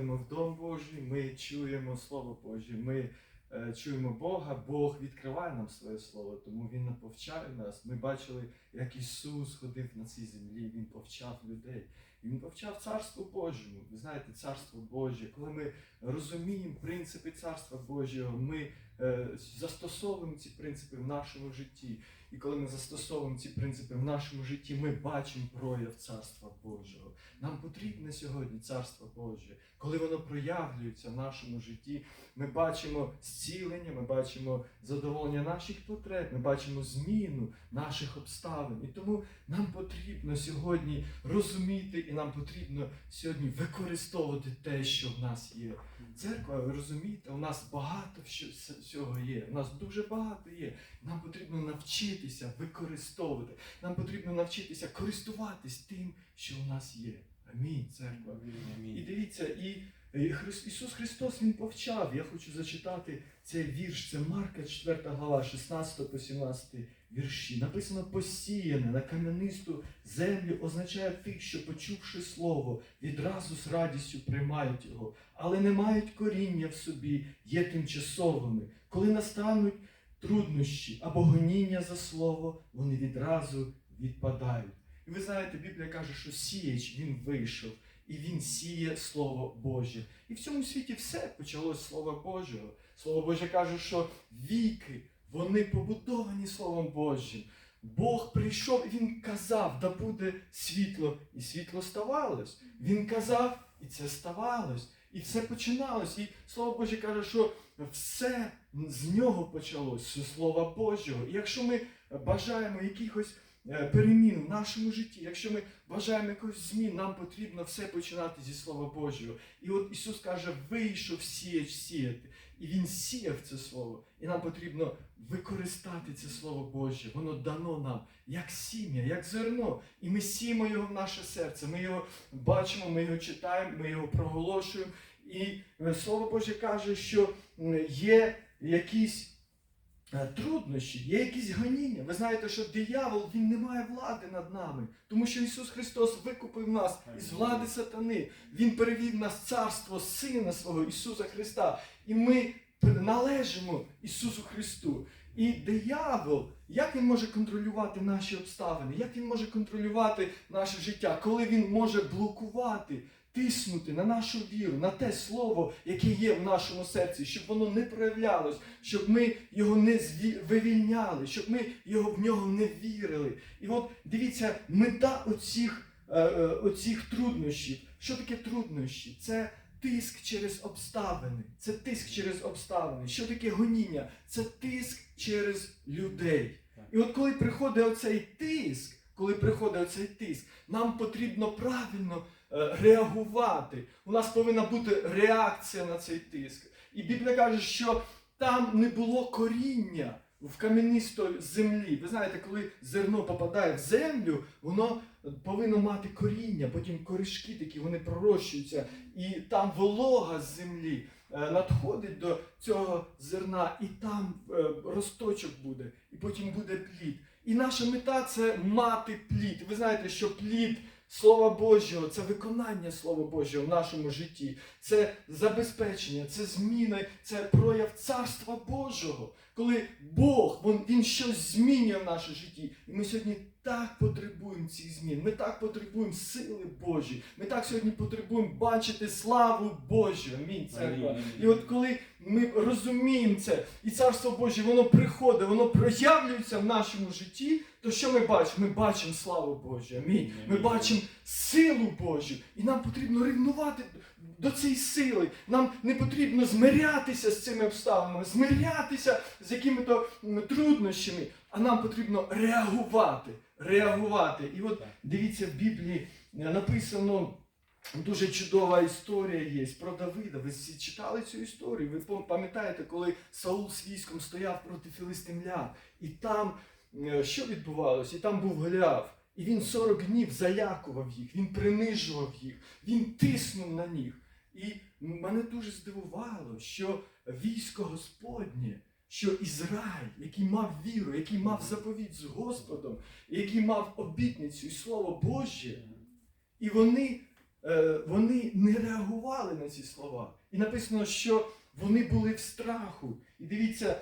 приходимо в Дом Божий, ми чуємо Слово Боже, ми е, чуємо Бога, Бог відкриває нам своє Слово, тому Він повчає нас. Ми бачили, як Ісус ходив на цій землі, Він повчав людей. Він повчав Царству Божому. Ви знаєте, Царство Боже, коли ми розуміємо принципи Царства Божого, ми е, застосовуємо ці принципи в нашому житті. І коли ми застосовуємо ці принципи в нашому житті, ми бачимо прояв Царства Божого. Нам потрібне сьогодні Царство Боже. Коли воно проявлюється в нашому житті, ми бачимо зцілення, ми бачимо задоволення наших потреб, ми бачимо зміну наших обставин. І тому нам потрібно сьогодні розуміти, і нам потрібно сьогодні використовувати те, що в нас є. Церква, ви розумієте, у нас багато всього є. У нас дуже багато є. Нам потрібно навчитися використовувати. Нам потрібно навчитися користуватись тим, що у нас є. Амінь, церква. І дивіться, і е, Ісус Христос Він повчав. Я хочу зачитати цей вірш. Це Марка, 4 глава, 16 по 17 вірші. Написано посіяне на кам'янисту землю означає тих, що, почувши слово, відразу з радістю приймають його, але не мають коріння в собі, є тимчасовими. Коли настануть труднощі або гоніння за слово, вони відразу відпадають. І ви знаєте, Біблія каже, що сіяч він вийшов, і він сіє Слово Боже. І в цьому світі все почалось Слова Божого. Слово Боже каже, що віки вони побудовані Словом Божим. Бог прийшов і Він казав, да буде світло, і світло ставалось. Він казав, і це ставалось. І все починалось. І Слово Боже каже, що все з нього почалось, з Слова Божого. І якщо ми бажаємо якихось е, перемін в нашому житті, якщо ми бажаємо якихось змін, нам потрібно все починати зі Слова Божого. І от Ісус каже, вийшов сіяч сіяти. І Він сіяв це слово. І нам потрібно використати це Слово Боже. Воно дано нам як сім'я, як зерно. І ми сіємо його в наше серце. Ми його бачимо, ми його читаємо, ми його проголошуємо. І е, Слово Боже каже, що є якісь е, труднощі, є якісь гоніння. Ви знаєте, що диявол він не має влади над нами, тому що Ісус Христос викупив нас із влади сатани. Він перевів нас царство Сина свого Ісуса Христа. І ми належимо Ісусу Христу. І диявол, як він може контролювати наші обставини, як він може контролювати наше життя, коли він може блокувати, тиснути на нашу віру, на те слово, яке є в нашому серці, щоб воно не проявлялось, щоб ми його не зві- вивільняли, щоб ми його в нього не вірили. І от дивіться, мета оцих, е, е, оцих труднощів. Що таке труднощі? Це тиск через обставини. Це тиск через обставини. Що таке гоніння? Це тиск через людей. І от коли приходить оцей тиск, коли приходить оцей тиск, нам потрібно правильно реагувати. У нас повинна бути реакція на цей тиск. І Біблія каже, що там не було коріння в кам'янистої землі. Ви знаєте, коли зерно попадає в землю, воно повинно мати коріння, потім корішки такі, вони пророщуються, і там волога з землі е, надходить до цього зерна, і там е, росточок буде, і потім буде плід. І наша мета це мати плід. Ви знаєте, що плід Слова Божого це виконання Слова Божого в нашому житті, це забезпечення, це зміни, це прояв Царства Божого. Коли Бог він, він щось змінює в нашому житті. І ми сьогодні так потребуємо цих змін. Ми так потребуємо сили Божі. Ми так сьогодні потребуємо бачити славу Божу. Амінь. Церква. І от коли ми розуміємо це, і Царство Боже, воно приходить, воно проявлюється в нашому житті, то що ми бачимо? Ми бачимо славу Божу. Амінь. Ми бачимо силу Божу. І нам потрібно ревнувати до цієї сили. Нам не потрібно змирятися з цими обставинами, змирятися з якими-то труднощами, а нам потрібно реагувати. Реагувати. І от дивіться, в Біблії написано. Дуже чудова історія є про Давида. Ви всі читали цю історію. Ви пам'ятаєте, коли Саул з військом стояв проти філистимлян, і там е, що відбувалося? І там був Голіаф. І він 40 днів залякував їх, він принижував їх, він тиснув на них. І мене дуже здивувало, що військо Господнє, що Ізраїль, який мав віру, який мав заповідь з Господом, який мав обітницю і Слово Боже, і вони вони не реагували на ці слова. І написано, що вони були в страху. І дивіться,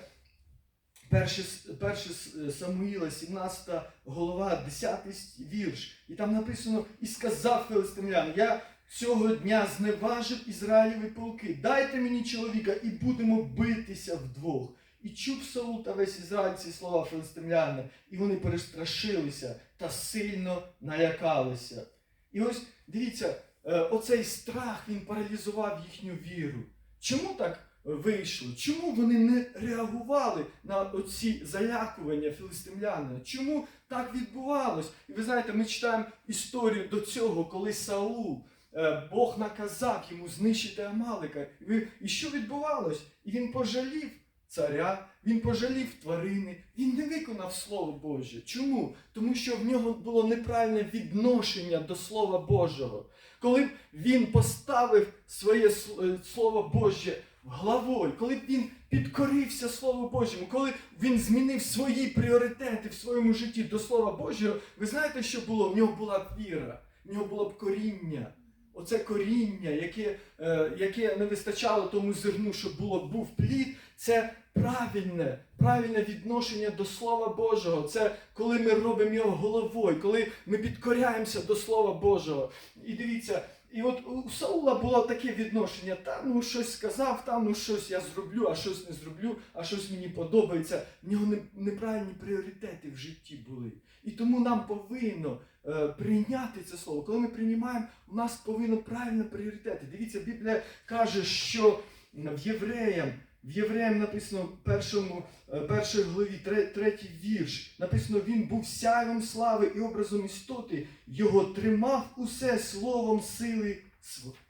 перше, перше Самуїла, 17 голова, 10 вірш. І там написано: і сказав филистимлян, я цього дня зневажив Ізраїлеві полки. Дайте мені чоловіка, і будемо битися вдвох. І чув Саул та весь Ізраїль ці слова филистимляна, і вони перестрашилися та сильно налякалися. І ось дивіться, е, оцей страх він паралізував їхню віру. Чому так е, вийшло? Чому вони не реагували на оці залякування філистимлянина? Чому так відбувалось? І ви знаєте, ми читаємо історію до цього, коли Саул, е, Бог наказав йому знищити Амалика. І що відбувалось? І він пожалів царя, він пожалів тварини, він не виконав Слово Боже. Чому? Тому що в нього було неправильне відношення до Слова Божого. Коли б він поставив своє е, Слово Боже главою, коли б він підкорився Слову Божому, коли він змінив свої пріоритети в своєму житті до Слова Божого, ви знаєте, що було? В нього була б віра, в нього було б коріння. Оце коріння, яке, е, яке не вистачало тому зерну, щоб було, був плід, це правильне, правильне відношення до Слова Божого. Це коли ми робимо його головою, коли ми підкоряємося до Слова Божого. І дивіться, і от у Саула було таке відношення: та ну щось сказав, та ну щось я зроблю, а щось не зроблю, а щось мені подобається. В нього неправильні пріоритети в житті були. І тому нам повинно прийняти це слово. Коли ми приймаємо, у нас повинно правильно пріоритети. Дивіться, Біблія каже, що в євреям. В Євреям написано першому, е, першій главі, третій вірш. Написано, він був сяйвом слави і образом істоти, його тримав усе словом сили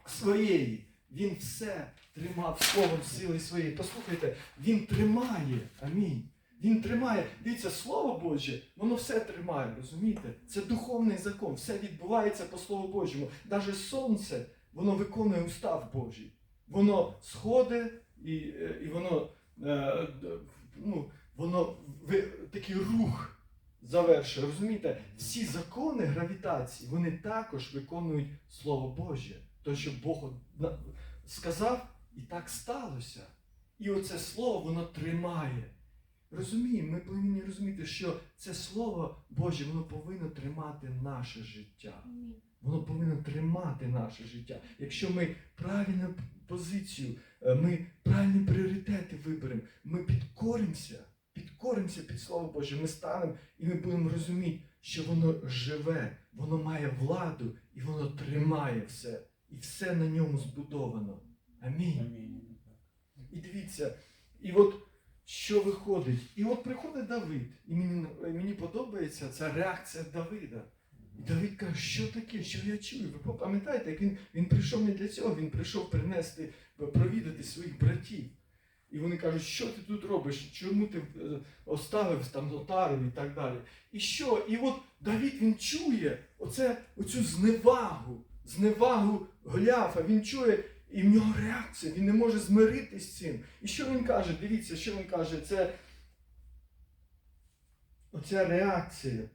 своєї. Він все тримав словом сили своєї. Послухайте, він тримає. Амінь. Він тримає. Дивіться, Слово Боже, воно все тримає, розумієте? Це духовний закон, все відбувається по Слову Божому. Навіть сонце, воно виконує устав Божий. Воно сходить і, е, і воно, е, ну, воно такий рух завершує. Розумієте, всі закони гравітації вони також виконують Слово Боже. То, що Бог сказав, і так сталося. І оце слово воно тримає. Розуміємо, ми повинні розуміти, що це Слово Боже, воно повинно тримати наше життя. Воно повинно тримати наше життя. Якщо ми правильну позицію, е, ми правильні пріоритети виберемо, ми підкоримося, підкоримося під Слово Боже, ми станемо і ми будемо розуміти, що воно живе, воно має владу і воно тримає все. І все на ньому збудовано. Амінь. Амінь. І дивіться, і от що виходить? І от приходить Давид, і мені, мені подобається ця реакція Давида. І Давид каже, що таке, що я чую? Ви пам'ятаєте, як він, він прийшов не для цього, він прийшов принести, провідати своїх братів. І вони кажуть, що ти тут робиш? Чому ти е, оставив там отару і так далі? І що? І от Давид він чує оце, оцю зневагу, зневагу Голіафа, він чує, і в нього реакція, він не може змиритись з цим. І що він каже? Дивіться, що він каже, це оця реакція.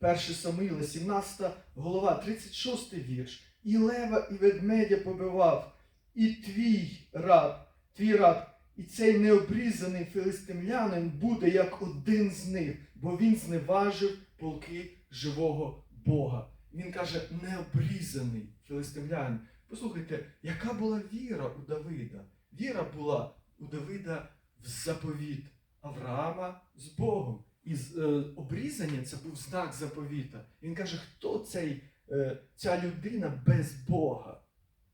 1 Самуїла, 17 голова, 36 вірш. І лева, і ведмедя побивав, і твій раб, твій раб, і цей необрізаний филистимлянин буде як один з них, бо він зневажив полки живого Бога. Він каже, необрізаний филистимлянин. Послухайте, яка була віра у Давида? Віра була у Давида в заповіт Авраама з Богом. І е, обрізання це був знак заповіта. Він каже, хто цей, е, ця людина без Бога?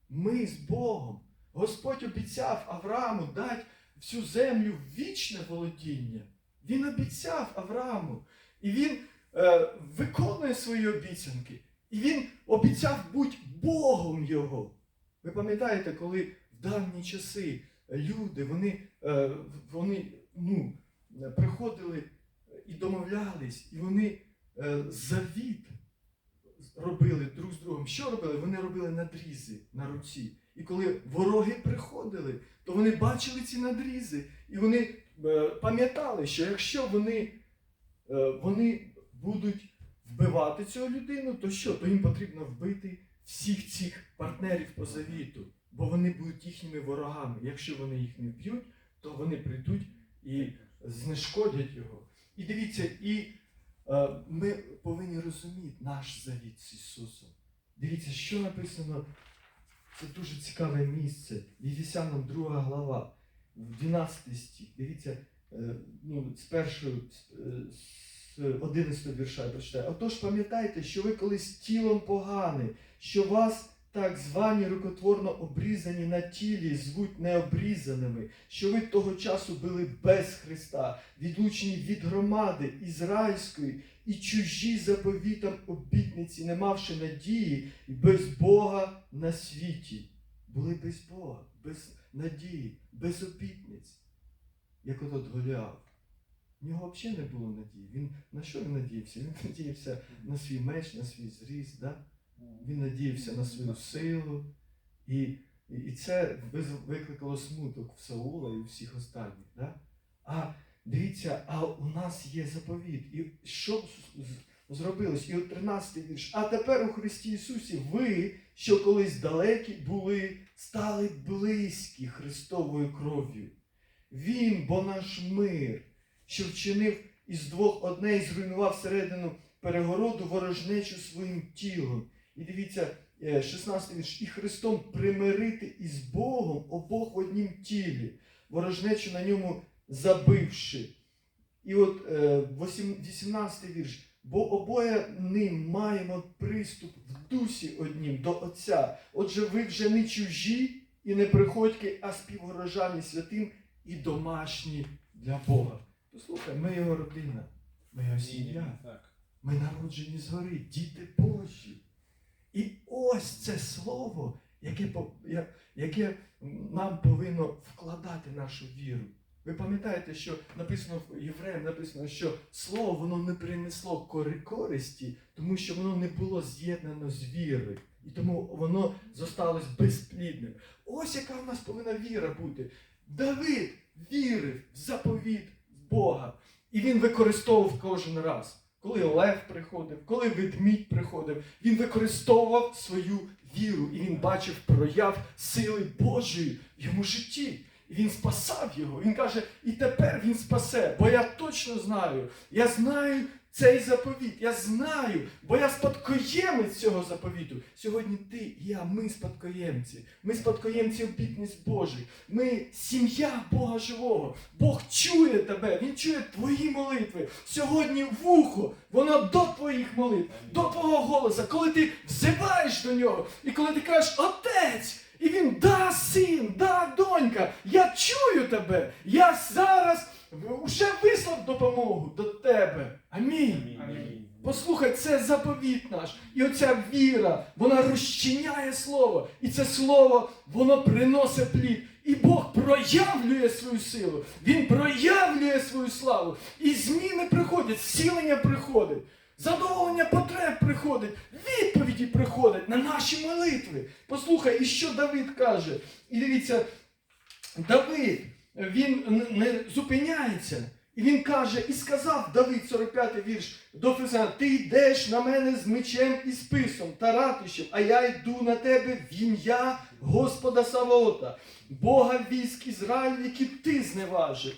Ми з Богом. Господь обіцяв Аврааму дати всю землю в вічне володіння. Він обіцяв Аврааму. І він е, виконує свої обіцянки. І він обіцяв бути Богом його. Ви пам'ятаєте, коли в давні часи люди, вони, е, вони ну, приходили і домовлялись, і вони е, завіт робили друг з другом. Що робили? Вони робили надрізи на руці. І коли вороги приходили, то вони бачили ці надрізи, і вони е, пам'ятали, що якщо вони, е, вони будуть вбивати цю людину, то що? То їм потрібно вбити всіх цих партнерів по завіту, бо вони будуть їхніми ворогами. Якщо вони їх не вб'ють, то вони прийдуть і знешкодять його. І дивіться, і е, ми повинні розуміти наш завіт з Ісусом. Дивіться, що написано. Це дуже цікаве місце. Єфесянам 2 глава, 12 стих. Дивіться, е, ну, з першого, 11 вірша я прочитаю. Отож пам'ятайте, що ви колись тілом погані, що вас так звані рукотворно обрізані на тілі звуть необрізаними, що ви того часу були без Христа, відлучені від громади ізраїльської і чужі заповітам обітниці, не мавши надії і без Бога на світі. Були без Бога, без надії, без обітниць, як отот Голіаф. В нього взагалі не було надії. Він на що він надіявся? Він надіявся на свій меч, на свій зріст. Да? Він надіявся на свою силу. І, і, це викликало смуток в Саула і всіх останніх. Да? А дивіться, а у нас є заповіт. І що зробилось? І от 13 вірш. А тепер у Христі Ісусі ви, що колись далекі були, стали близькі Христовою кров'ю. Він, бо наш мир, що вчинив із двох одне і зруйнував всередину перегороду ворожнечу своїм тілом. І дивіться, е, 16 вірш. І Христом примирити із Богом обох в однім тілі, ворожнечу на ньому забивши. І от е, 18 вірш. Бо обоє ним маємо приступ в дусі однім до Отця. Отже, ви вже не чужі і не приходьки, а співгорожані святим і домашні для Бога. Послухай, ми його родина, ми його сім'я. Ми народжені згори, діти Божі. І ось це слово, яке, яке нам повинно вкладати нашу віру. Ви пам'ятаєте, що написано в Євреям, написано, що слово воно не принесло кори- користі, тому що воно не було з'єднано з вірою. І тому воно зосталось безплідним. Ось яка в нас повинна віра бути. Давид вірив в заповіт Бога. І він використовував кожен раз. Коли Лев приходив, коли ведмідь приходив, він використовував свою віру і він бачив прояв сили Божої в йому житті. І він спасав його. Він каже, і тепер він спасе, бо я точно знаю. Я знаю цей заповіт. Я знаю, бо я спадкоємець цього заповіту. Сьогодні ти я, ми спадкоємці. Ми спадкоємці обітниць Божих. Ми сім'я Бога живого. Бог чує тебе, Він чує твої молитви. Сьогодні вухо, воно до твоїх молитв, до твого голоса, коли ти взиваєш до нього, і коли ти кажеш Отець, і він да, син, да, донька, я чую тебе. Я зараз вже вислав допомогу до тебе. Амінь. Амінь. Послухай, це заповіт наш. І оця віра, вона розчиняє слово. І це слово, воно приносить плід. І Бог проявлює свою силу. Він проявлює свою славу. І зміни приходять, зцілення приходить, задоволення потреб приходить, відповіді приходять на наші молитви. Послухай, і що Давид каже? І дивіться, Давид, він не зупиняється. І він каже, і сказав Давид, 45 вірш, до Фесана, ти йдеш на мене з мечем і списом та ратищем, а я йду на тебе в ім'я Господа Саваота, Бога військ Ізраїлю, який ти зневажив.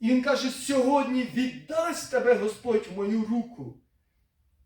І він каже, сьогодні віддасть тебе Господь в мою руку.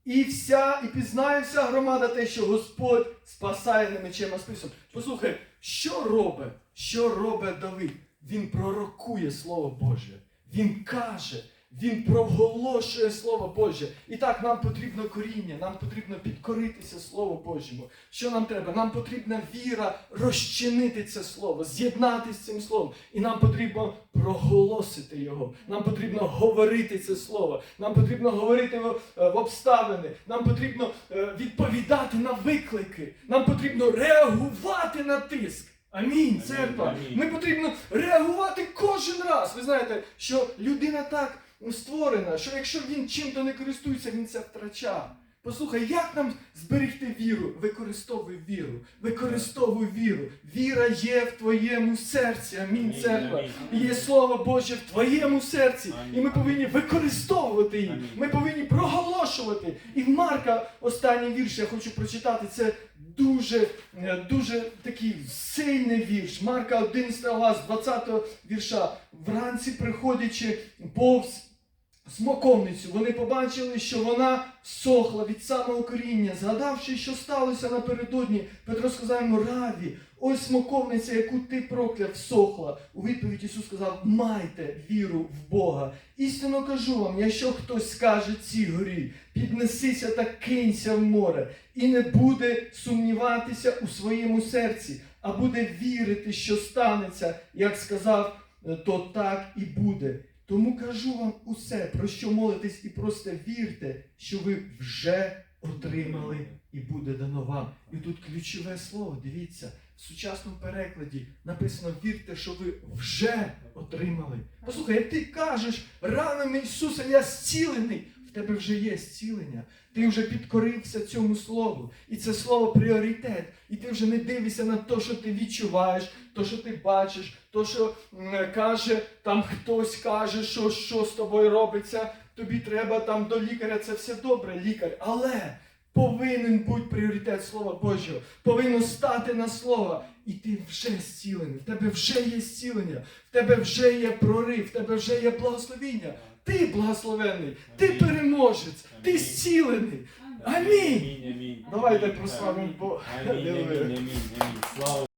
І вся, і пізнає вся громада те, що Господь спасає не мечем, а списом. Послухай, що робить? Що робить Давид? Він пророкує Слово Боже. Він каже, він проголошує Слово Боже. І так нам потрібно коріння, нам потрібно підкоритися Слову Божому. Що нам треба? Нам потрібна віра розчинити це слово, з'єднатися з цим словом. І нам потрібно проголосити його. Нам потрібно говорити це слово. Нам потрібно говорити в, е, обставини. Нам потрібно е, відповідати на виклики. Нам потрібно реагувати на тиск. Амінь, церква. Амінь. Ми потрібно реагувати кожен раз. Ви знаєте, що людина так створена, що якщо він чим-то не користується, він це втрачає. Послухай, як нам зберегти віру? Використовуй віру, використовуй віру. Віра є в твоєму серці. Амінь, церква. І є слово Боже в твоєму серці. І ми повинні використовувати. Амінь. Ми повинні проголошувати. І в Марка останній вірш я хочу прочитати. Це дуже, е, дуже такий сильний вірш. Марка 11 глас, 20 вірша. Вранці приходячи повз смоковницю, вони побачили, що вона всохла від самого коріння. Згадавши, що сталося напередодні, Петро сказав йому Раві, ось смоковниця, яку ти прокляв, всохла. У відповідь Ісус сказав: майте віру в Бога. Істинно кажу вам, якщо хтось скаже цій горі, піднесися та кинься в море, і не буде сумніватися у своєму серці, а буде вірити, що станеться, як сказав, то так і буде. Тому кажу вам усе, про що молитесь і просто вірте, що ви вже отримали і буде дано вам. І тут ключове слово, дивіться, в сучасному перекладі написано вірте, що ви вже отримали. Послухай, як ти кажеш, ранами Ісуса я зцілений, в тебе вже є зцілення. Ти вже підкорився цьому слову. І це слово пріоритет. І ти вже не дивишся на те, що ти відчуваєш, то, що ти бачиш, то, що каже, там хтось каже, що, що з тобою робиться. Тобі треба там до лікаря, це все добре, лікар. Але повинен бути пріоритет Слова Божого, повинно стати на слово. І ти вже зцілений, в тебе вже є зцілення, в тебе вже є прорив, в тебе вже є благословіння. Ти благословений, ти переможець, ти зцілений. Амінь. Давайте прославимо Бога. Амінь, амінь, амінь. Слава